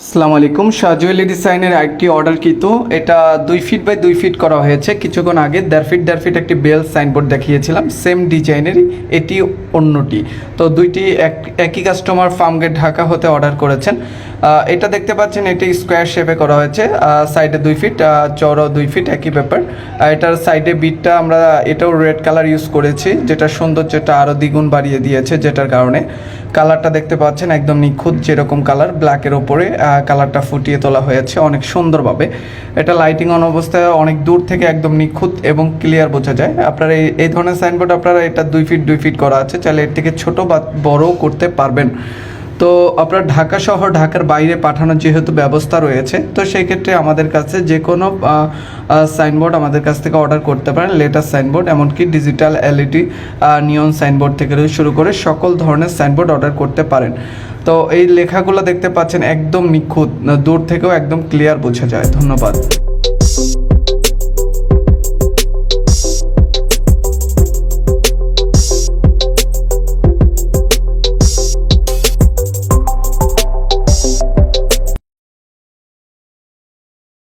আসসালামু আলাইকুম। সাজুয়েলি ডিজাইনের একটি অর্ডার কিন্তু এটা দুই ফিট বাই দুই ফিট করা হয়েছে। কিছুক্ষণ আগে দেড় ফিট দেড় ফিট একটি বেল সাইনবোর্ড দেখিয়েছিলাম। সেম ডিজাইনেরই এটি অন্যটি। তো দুইটি এক, একই কাস্টমার ফার্মগেট ঢাকা হতে অর্ডার করেছেন। এটা দেখতে পাচ্ছেন, এটি স্কোয়ার শেপে করা হয়েছে। সাইডে দুই ফিট চড়ও দুই ফিট একই আর এটার সাইডে বিটটা আমরা এটাও রেড কালার ইউজ করেছি যেটা সৌন্দর্যটা আরও দ্বিগুণ বাড়িয়ে দিয়েছে, যেটার কারণে। কালারটা দেখতে পাচ্ছেন, একদম নিখুঁত যেরকম কালার ব্ল্যাকের ওপরে কালারটা ফুটিয়ে তোলা হয়েছে অনেক সুন্দরভাবে। এটা লাইটিং অন অবস্থায় অনেক দূর থেকে একদম নিখুঁত এবং ক্লিয়ার বোঝা যায়। আপনারা এই এই ধরনের সাইনবোর্ড আপনারা এটা দুই ফিট দুই ফিট করা আছে। চাইলে এর থেকে ছোটো বা বড়ও করতে পারবেন। তো আপনার ঢাকা শহর, ঢাকার বাইরে পাঠানোর যেহেতু ব্যবস্থা রয়েছে, তো সেই ক্ষেত্রে আমাদের কাছে যে কোনো সাইনবোর্ড আমাদের কাছ থেকে অর্ডার করতে পারেন লেটার সাইনবোর্ড এমনকি ডিজিটাল এলইডি নিয়ন সাইনবোর্ড থেকে শুরু করে সকল ধরনের সাইনবোর্ড অর্ডার করতে পারেন। তো এই লেখাগুলো দেখতে পাচ্ছেন একদম নিখুঁত, দূর থেকেও একদম ক্লিয়ার বোঝা যায়। ধন্যবাদ।